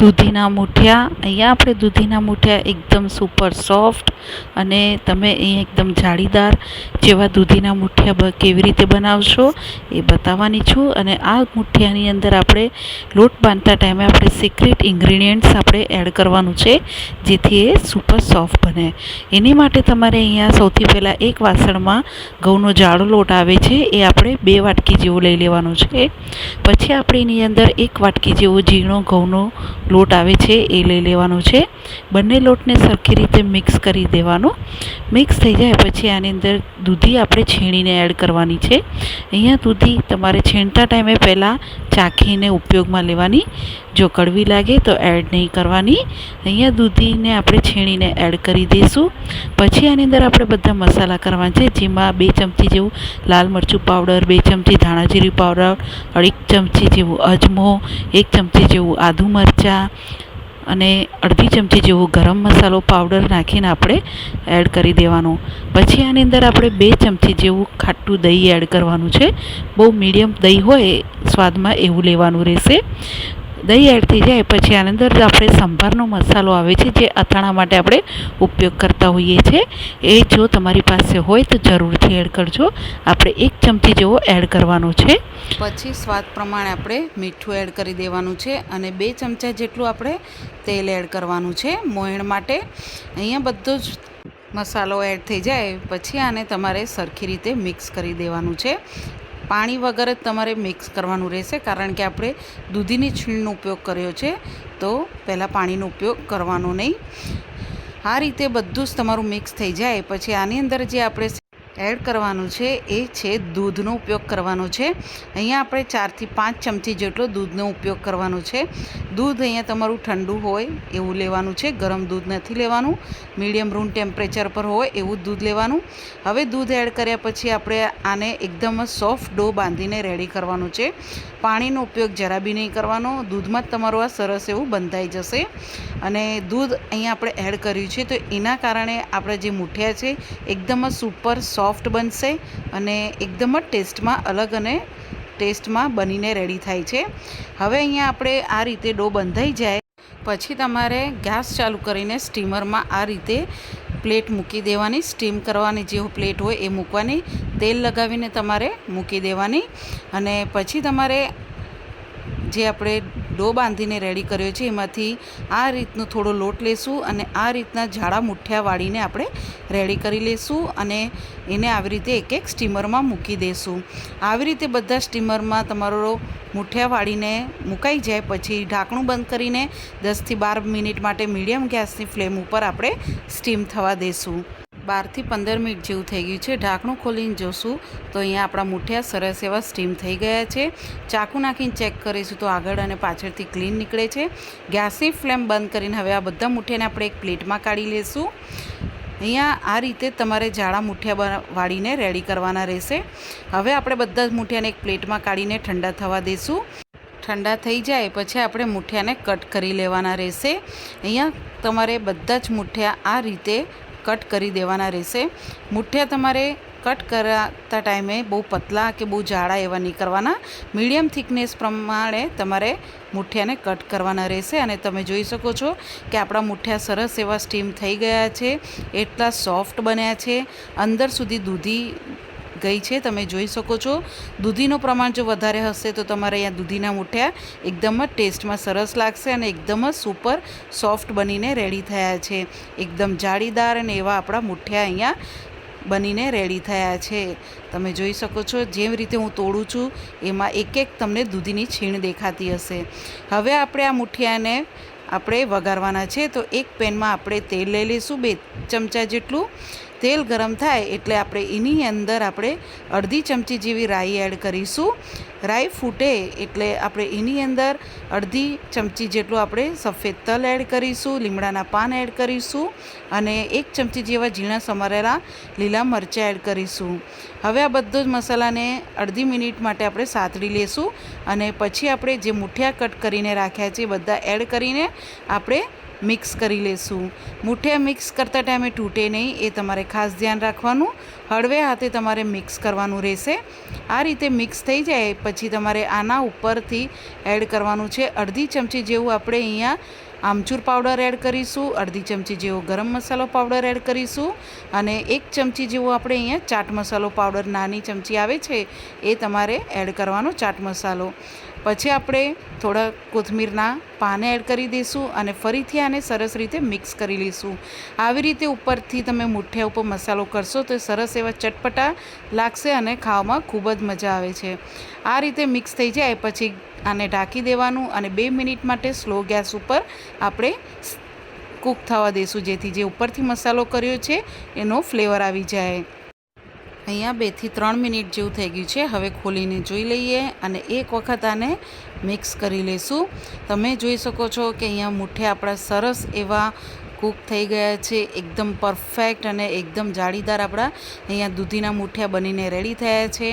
દૂધીના મૂઠિયા. અહીંયા આપણે દૂધીના મૂઠિયા એકદમ સુપર સોફ્ટ અને તમે અહીં એકદમ જાળીદાર જેવા દૂધીના મૂઠિયા કેવી રીતે બનાવશો એ બતાવવાની છું. અને આ મૂઠિયાની અંદર આપણે લોટ બાંધતા ટાઈમે આપણે સિક્રેટ ઇન્ગ્રીડિયન્ટ્સ આપણે એડ કરવાનું છે, જેથી એ સુપર સોફ્ટ બને. એની માટે તમારે અહીંયા સૌથી પહેલાં એક વાસણમાં ઘઉંનો જાડો લોટ આવે છે, એ આપણે બે વાટકી જેવો લઈ લેવાનો છે. પછી આપણે એની અંદર એક વાટકી જેવો ઝીણો ઘઉંનો લોટ આવે છે એ લઈ લેવાનો છે. બંને લોટને સરખી રીતે મિક્સ કરી દેવાનો. મિક્સ થઈ જાય પછી આની અંદર દૂધી આપણે છીણીને એડ કરવાની છે. અહીંયા દૂધી તમારે છીણતા ટાઈમે પહેલાં ચાખીને ઉપયોગમાં લેવાની. જો કડવી લાગે તો એડ નહીં કરવાની. અહીંયા દૂધીને આપણે છીણીને એડ કરી દઈશું. પછી આની અંદર આપણે બધા મસાલા કરવાના છે, જેમાં બે ચમચી જેવું લાલ મરચું પાવડર, બે ચમચી ધાણા પાવડર અઢી ચમચી જેવું અજમો, એક ચમચી જેવું આદુ મરચાં અને અડધી ચમચી જેવો ગરમ મસાલો પાવડર નાખીને આપણે એડ કરી દેવાનો. પછી આની અંદર આપણે બે ચમચી જેવું ખાટું દહીં એડ કરવાનું છે. બહુ મીડિયમ દહીં હોય સ્વાદમાં એવું લેવાનું રહેશે. દહીં એડ થઈ જાય પછી આની અંદર આપણે સંભારનો મસાલો આવે છે જે અથાણા માટે આપણે ઉપયોગ કરતા હોઈએ છીએ. એ જો તમારી પાસે હોય તો જરૂરથી એડ કરજો. આપણે એક ચમચી જેવો એડ કરવાનો છે. પછી સ્વાદ પ્રમાણે આપણે મીઠું એડ કરી દેવાનું છે અને બે ચમચા જેટલું આપણે તેલ એડ કરવાનું છે. મોયણ માટે અહીંયા બધો જ મસાલો એડ થઈ જાય. પછી આને તમારે સરખી રીતે મિક્સ કરી દેવાનું છે. પાણી વગર જ તમારે મિક્સ કરવાનું રહેશે, કારણ કે આપણે દૂધીની છીણનો ઉપયોગ કર્યો છે, તો પહેલાં પાણીનો ઉપયોગ કરવાનો નહીં. આ રીતે બધું જ તમારું મિક્સ થઈ જાય, પછી આની અંદર જે આપણે એડ કરવાનું છે એ છે દૂધનો ઉપયોગ કરવાનો છે. અહીંયા આપણે ચારથી પાંચ ચમચી જેટલો દૂધનો ઉપયોગ કરવાનો છે. દૂધ અહીંયા તમારું ઠંડુ હોય એવું લેવાનું છે, ગરમ દૂધ નથી લેવાનું, મીડિયમ રૂમ ટેમ્પરેચર પર હોય એવું દૂધ લેવાનું. હવે દૂધ એડ કર્યા પછી આપણે આને એકદમ સોફ્ટ ડો બાંધીને રેડી કરવાનું છે. પાણીનો ઉપયોગ જરા બી નહીં કરવાનો, દૂધમાં જ તમારું આ સરસ એવું બંધાઈ જશે. અને દૂધ અહીંયા આપણે એડ કર્યું છે તો એના કારણે આપણે જે મૂઠિયા છે, એકદમ સુપર સોફ્ટ બનશે અને એકદમ જ ટેસ્ટમાં અલગ અને ટેસ્ટમાં બનીને રેડી થાય છે. હવે અહીંયા આપણે આ રીતે ડો બંધાઈ જાય. પછી તમારે ગેસ ચાલુ કરીને સ્ટીમરમાં આ રીતે પ્લેટ મૂકી દેવાની, સ્ટીમ કરવાની જે પ્લેટ હોય એ મૂકવાની, તેલ લગાવીને તમારે મૂકી દેવાની અને પછી તમારે જે આપણે ડો બાંધીને રેડી કર્યો છે. એમાંથી આ રીતનો થોડો લોટ લેશું અને આ રીતના જાડા મુઠ્ઠિયા વાળીને આપણે રેડી કરી લેશું અને એને આવી રીતે એક એક સ્ટીમરમાં મૂકી દેશું. આવી રીતે બધા સ્ટીમરમાં તમારો મુઠ્ઠિયા વાળીને મુકાઈ જાય, પછી ઢાંકણું બંધ કરીને દસથી બાર મિનિટ માટે મીડિયમ ગેસની ફ્લેમ ઉપર આપણે સ્ટીમ થવા દેશું. બારથી પંદર મિનિટ જેવું થઈ ગયું છે. ઢાંકણું ખોલીને જોશું તો અહીંયા આપણા મુઠિયા સરસ એવા સ્ટીમ થઈ ગયા છે. ચાકુ નાખીને ચેક કરીશું તો આગળ અને પાછળથી ક્લીન નીકળે છે. ગેસની ફ્લેમ બંધ કરીને હવે આ બધા મુઠિયાને આપણે એક પ્લેટમાં કાઢી લેશું. અહીંયા આ રીતે તમારે જાડા મુઠિયા વાળીને રેડી કરવાના રહેશે. હવે આપણે બધા જ મુઠિયાને એક પ્લેટમાં કાઢીને ઠંડા થવા દઈશું ઠંડા થઈ જાય પછી આપણે મુઠિયાને કટ કરી લેવાના રહેશે. અહીંયા તમારે બધા જ મુઠિયા આ રીતે કટ કરી દેવાના રહેશે. મુઠ્ઠિયા તમારે કટ કરાતા ટાઈમે બહુ પતલા કે બહુ જાડા એવા નહીં કરવાના. મીડિયમ થિકનેસ પ્રમાણે તમારે મુઠિયાને કટ કરવાના રહેશે. અને તમે જોઈ શકો છો કે આપણા મુઠ્ઠિયા સરસ એવા સ્ટીમ થઈ ગયા છે. એટલા સોફ્ટ બન્યા છે. અંદર સુધી દૂધી ગઈ છે, તમે જોઈ શકો છો. દૂધીનું પ્રમાણ જો વધારે હશે, તો તમારે અહીંયા દૂધીના મુઠિયા એકદમ જ ટેસ્ટમાં સરસ લાગશે અને એકદમ જ સુપર સોફ્ટ બનીને રેડી થયા છે. એકદમ જાળીદાર અને એવા આપણા મુઠિયા અહીંયા બનીને રેડી થયા છે. તમે જોઈ શકો છો જેમ રીતે હું તોડું છું, એમાં એક એક તમને દૂધીની છીણ દેખાતી હશે. હવે આપણે આ મુઠિયાને આપણે વઘારવાના છે, તો એક પેનમાં આપણે તેલ લઈ લઈશું, બે ચમચા જેટલું તેલ ગરમ થાય એટલે આપણે એની અંદર આપણે અડધી ચમચી જેવી રાઈ એડ કરીશું. રાઈ ફૂટે એટલે આપણે એની અંદર અડધી ચમચી જેટલું આપણે સફેદ તલ એડ કરીશું, લીમડાના પાન એડ કરીશું અને એક ચમચી જેવા ઝીણા સમારેલા લીલા મરચાં એડ કરીશું. હવે આ બધો જ મસાલાને અડધી મિનિટ માટે આપણે સાતડી લેશું અને પછી આપણે જે મુઠિયા કટ કરીને રાખ્યા છે બધા એડ કરીને આપણે મિક્સ કરી લેશું. મુઠિયા મિક્સ કરતા ટાઈમે તૂટે નહીં, એ તમારે ખાસ ધ્યાન રાખવાનું. હળવે હાથે તમારે મિક્સ કરવાનું રહેશે. આ રીતે મિક્સ થઈ જાય, પછી તમારે આના ઉપરથી એડ કરવાનું છે. અડધી ચમચી જેવું આપણે અહીંયા આમચૂર પાવડર એડ કરીશું, અડધી ચમચી જેવો ગરમ મસાલો પાવડર એડ કરીશું અને એક ચમચી જેવો આપણે અહીંયા ચાટ મસાલો પાવડર નાની ચમચી આવે છે, એ તમારે એડ કરવાનો ચાટ મસાલો. પછી આપણે થોડા કોથમીરના પાને એડ કરી દઈશું અને ફરીથી આને સરસ રીતે મિક્સ કરી લઈશું. આવી રીતે ઉપરથી તમે મુઠ્ઠિયા ઉપર મસાલો કરશો તો સરસ એવા ચટપટા લાગશે અને ખાવામાં ખૂબ જ મજા આવે છે. આ રીતે મિક્સ થઈ જાય પછી આને ઢાંકી દેવાનું અને બે મિનિટ માટે સ્લો ગેસ ઉપર આપણે કૂક થવા દઈશું જેથી જે ઉપરથી મસાલો કર્યો છે એનો ફ્લેવર આવી જાય. અહીંયા બેથી ત્રણ મિનિટ જેવું થઈ ગયું છે. હવે ખોલીને જોઈ લઈએ અને એક વખત આને મિક્સ કરી લઈશું તમે જોઈ શકો છો કે અહીંયા મુઠ્ઠે આપણા સરસ એવા કૂક થઈ ગયા છે, એકદમ પરફેક્ટ અને એકદમ જાળીદાર આપણા અહીંયા દૂધીના મૂઠિયા બનીને રેડી થયા છે.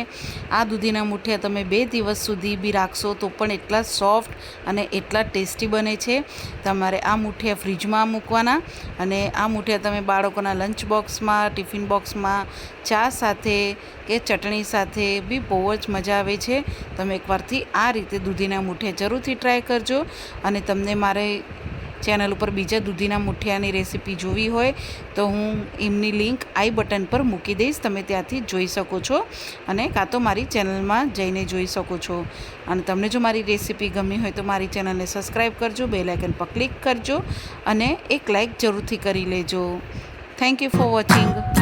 આ દૂધીના મૂઠિયા તમે બે દિવસ સુધી બી રાખશો તો પણ એટલા સોફ્ટ અને એટલા ટેસ્ટી બને છે. તમારે આ મૂઠિયા ફ્રીજમાં મૂકવાના અને આ મૂઠિયા તમે બાળકોના લંચ બોક્સમાં ટિફિન બોક્સમાં ચા સાથે કે ચટણી સાથે બી બહુ જ મજા આવે છે. તમે એકવારથી આ રીતે દૂધીના મૂઠિયા જરૂરથી ટ્રાય કરજો અને તમને મારે ચેનલ ઉપર બીજા દૂધીના મુઠિયાની રેસીપી જોવી હોય તો હું એમની લિંક આઈ બટન પર મૂકી દઈશ. તમે ત્યાંથી જોઈ શકો છો અને કાં તો મારી ચેનલમાં જઈને જોઈ શકો છો. અને તમને જો મારી રેસીપી ગમી હોય તો મારી ચેનલને સબસ્ક્રાઈબ કરજો, બે લાઇકન પર ક્લિક કરજો અને એક લાઇક જરૂરથી કરી લેજો. Thank you for watching.